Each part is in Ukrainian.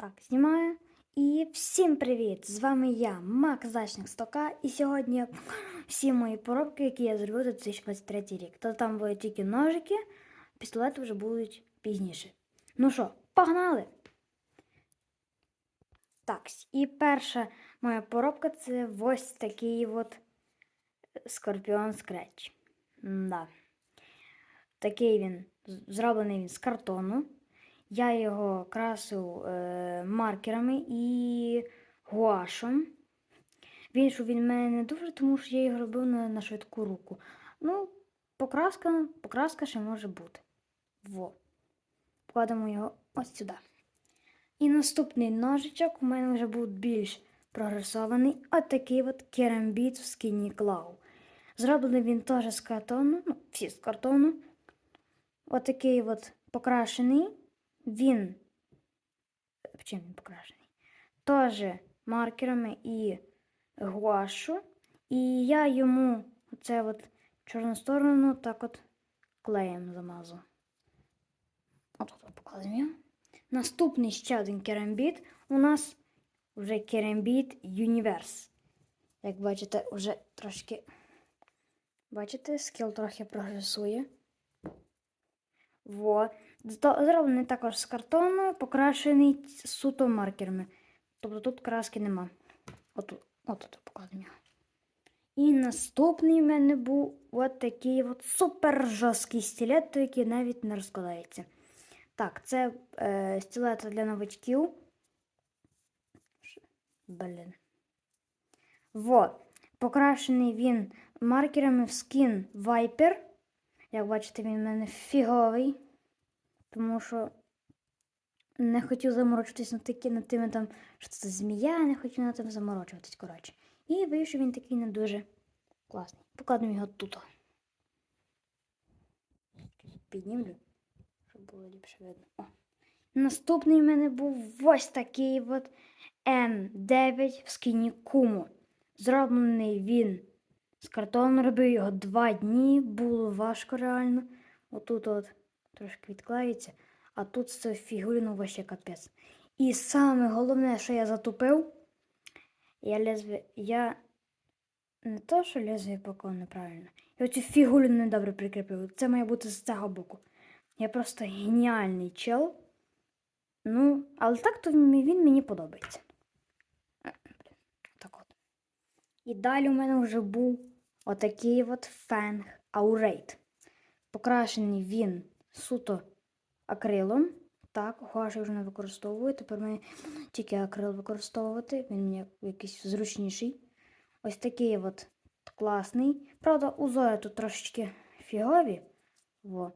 Так, знімаю. І всім привіт! З вами я, Мак Зачник Стока, і сьогодні всі мої поробки, які я зробив за 2023 рік. То там були тільки ножики, пістолети вже будуть пізніше. Ну що, погнали! Так, і перша моя поробка це ось такий от Скорпіон Scratch. Да. Такий він, зроблений він з картону. Я його красив е, маркерами і гуашем. Він що він мене не дуже, тому що я його робив на, на швидку руку. Ну, покраска, покраска ще може бути. Во. Вкладемо його ось сюди. І наступний ножичок у мене вже був більш прогресований. Отакий от керамбіт в скіні клау. Зроблений він теж з картону, ну, всі з картону. Отакий от покрашений. Він. Чим він покрашений? Теж маркерами і гуашу. І я йому оце от чорну сторону так от клеєм замазу. От тут покладемо. Наступний ще один керамбіт. У нас вже керамбіт Universe. Як бачите, вже трошки. Бачите, скіл трохи прогресує. Во. Зроблений також з картону, покрашений суто маркерами. Тобто тут краски нема. Отут покладемо його. І наступний в мене був от такий от супер жорсткий стілет, який навіть не розкладається. Так, це е, стілет для новачків. Ш- Блін. Во. Покрашений він маркерами в скін Viper. Як бачите, він в мене фіговий. Тому що не хотів заморочитись над, такі, над тими там, що це змія, не хотів над тим заморочуватись, коротше. І вийшов він такий не дуже класний. Покладемо його тут. Піднімлю, щоб було ліпше видно. О. Наступний в мене був ось такий от N9 в скіні Куму. Зроблений він з картону, робив його два дні, було важко реально. Отут от трошки відклеїться, а тут цією фігурину вообще капець. І саме головне, що я затупив, я лезві, я не то, що лезвие поклав неправильно. Я оцю фігурину недобре прикріпив. Це має бути з цього боку. Я просто геніальний чел. Ну, але так то він він мені подобається. Е, Так от. І далі у мене вже був отакий от фенг Аурейт. Покрашений він суто акрилом. Так, гуаш я вже не використовую. Тепер ми тільки акрил використовувати. Він мені якийсь зручніший. Ось такий от класний. Правда, узори тут трошечки фігові. Во.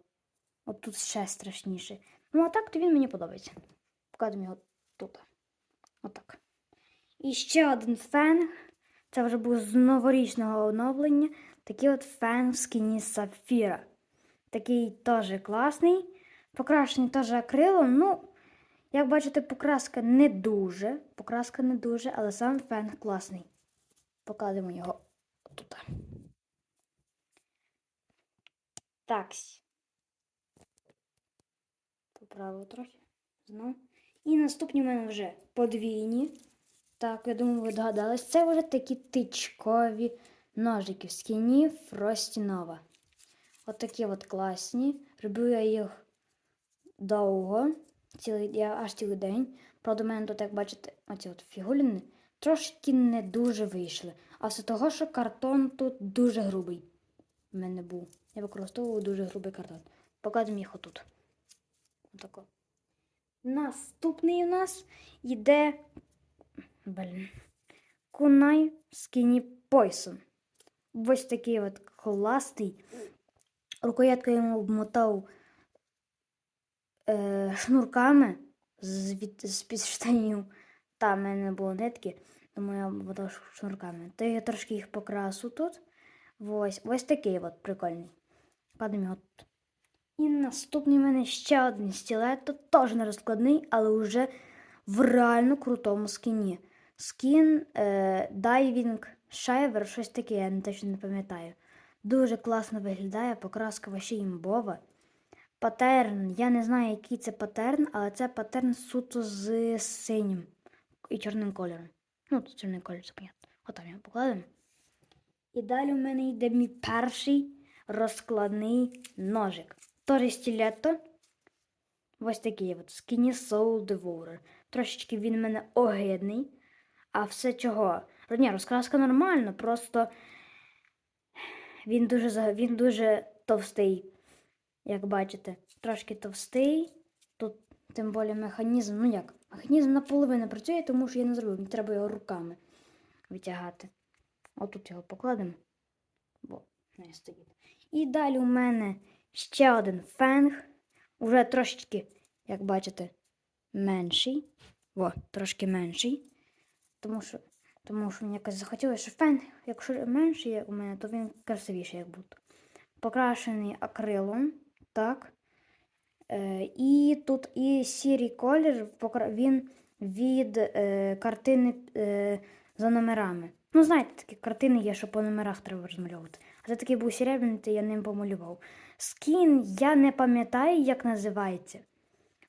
От тут ще страшніше. Ну, а так, то він мені подобається. Покажемо його тут. Отак. І ще один фен. Це вже був з новорічного оновлення. Такий от фен в скіні Сапфіра. Такий теж класний. Покрашений теж акрилом. Ну, як бачите, покраска не дуже. Покраска не дуже, але сам фен класний. Покладемо його тут. Такс. Поправив трохи. Знов. І наступні в мене вже подвійні. Так, я думаю, ви догадались. Це вже такі тичкові ножики в скіні Frosty Nova. От класні. Робив я їх довго, цілий, я аж цілий день. Правда, у мене тут, як бачите, оці от фігуліни трошки не дуже вийшли. А все того, що картон тут дуже грубий. У мене був. Я використовував дуже грубий картон. Покладемо їх отут. Отако. Наступний у нас йде. Блін. Кунай Skinny Poison. Ось такий от класний. Йому обмотав е, шнурками з, від, з під штанів. Там в мене не було нитки, тому я обмотав шнурками. То я трошки їх покрасу тут. Ось, ось такий от прикольний. Кладемо. І наступний в мене ще один стілет. Тут теж не розкладний, але вже в реально крутому скіні. Скін е, Diving Shiver, щось таке, я точно не пам'ятаю. Дуже класно виглядає, покраска вообще імбова. патерн. Я не знаю, який це патерн, але це патерн суто з синім і чорним кольором. Ну, тут чорний кольор, це понятно. Отам його покладемо. І далі у мене йде мій перший розкладний ножик. Тори стілетто. Ось такий от Skinny Soul Devourer. Трошечки він в мене огидний. А все чого? Ні, розкраска нормальна, просто він дуже, він дуже товстий, як бачите. Трошки товстий. Тут тим більше механізм. Ну як? Механізм наполовину працює, тому що я не зробив. Треба його руками витягати. Отут його покладемо. Бо не стоїть. І далі у мене ще один фенг. Уже трошечки, як бачите, менший. О, трошки менший. Тому що, тому що мені якось захотілося, що фен, якщо менший є у мене, то він красивіший, як буде. Покрашений акрилом. Так. Е, і тут і сірий колір, він від е, картини е, за номерами. Ну, знаєте, такі картини є, що по номерах треба розмальовувати. А це такий був серебряний, я ним помалював. Скін я не пам'ятаю, як називається.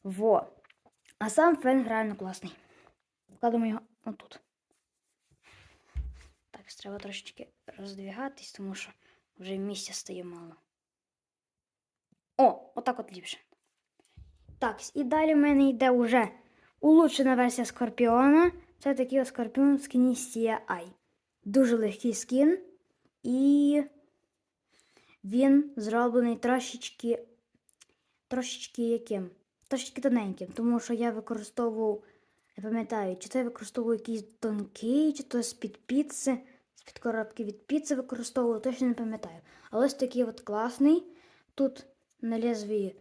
Во. А сам фен реально класний. Вкладемо його отут. Так, треба трошечки роздвігатись, тому що вже місця стає мало. О, отак от ліпше. Так, і далі в мене йде вже улучшена версія Скорпіона. Це такий Скорпіон в скіні Eye. Дуже легкий скін. І він зроблений трошечки, трошечки яким? Трошечки тоненьким, тому що я використовував, не пам'ятаю, чи це я використовував якийсь тонкий, чи то з-під піци, з-під коробки від піци використовував, точно не пам'ятаю. Але ось такий от класний. Тут на лезвії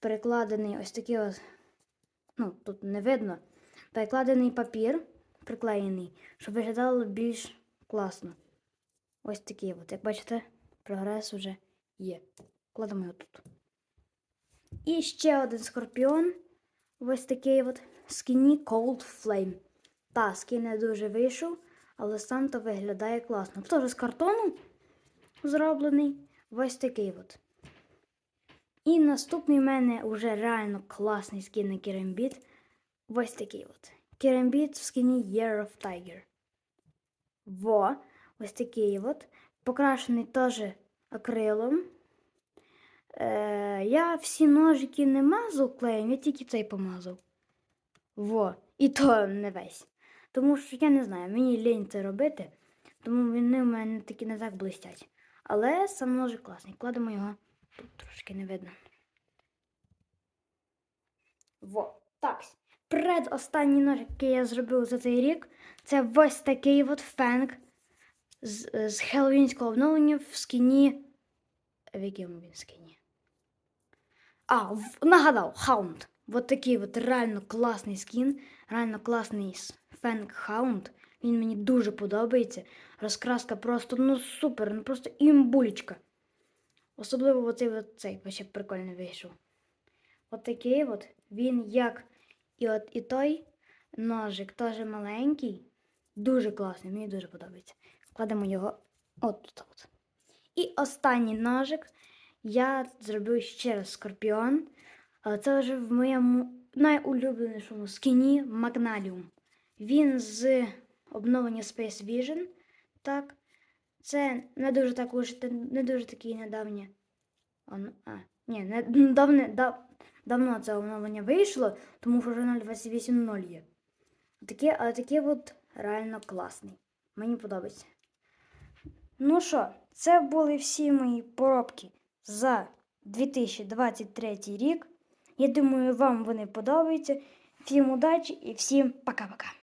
перекладений ось такий ось, ну, тут не видно, перекладений папір, приклеєний, щоб виглядало більш класно. Ось такий от, як бачите, прогрес вже є. Кладемо його тут. І ще один скорпіон. Ось такий от Skinny Cold Flame. Та, скін не дуже вийшов, але сам то виглядає класно. Теж з картону зроблений. Ось такий от. І наступний в мене вже реально класний скін на керамбіт. Ось такий от. Керамбіт в скіні Year of Tiger. Во, ось такий от. Покрашений теж акрилом. Е, я всі ножики не мазав клеєм, я тільки цей помазав. Во, і то не весь. Тому що я не знаю, мені лінь це робити, тому вони в мене такі не так блистять. Але сам ножик класний. Кладемо його тут трошки не видно. Во, так. Предостанній ножик, який я зробив за цей рік, це ось такий от фенг з, з хеллоуінського обновлення в скіні. В якому він скіні? А, в, нагадав, Хаунд. Вот такий от реально класний скін, реально класний с- Хаунд. Він мені дуже подобається. Розкраска просто ну супер, ну просто імбулечка. Особливо оцей, от цей вообще прикольно вийшов. От такий от він як і от і той ножик теж маленький, дуже класний, мені дуже подобається. Кладемо його от тут. От. І останній ножик я зробив ще раз скорпіон. Це вже в моєму найулюбленішому скіні Магналіум. Він з обновлення Space Vision. Так. Це не дуже так уж не дуже такий недавнє. Он, а, ні, не давне, дав, давно це оновлення вийшло, тому що вже 0.28.0 є. Таке, але таке от реально класний. Мені подобається. Ну що, це були всі мої поробки за 2023 рік. Я думаю, вам вони подобаються. Всім удачі і всім пока-пока.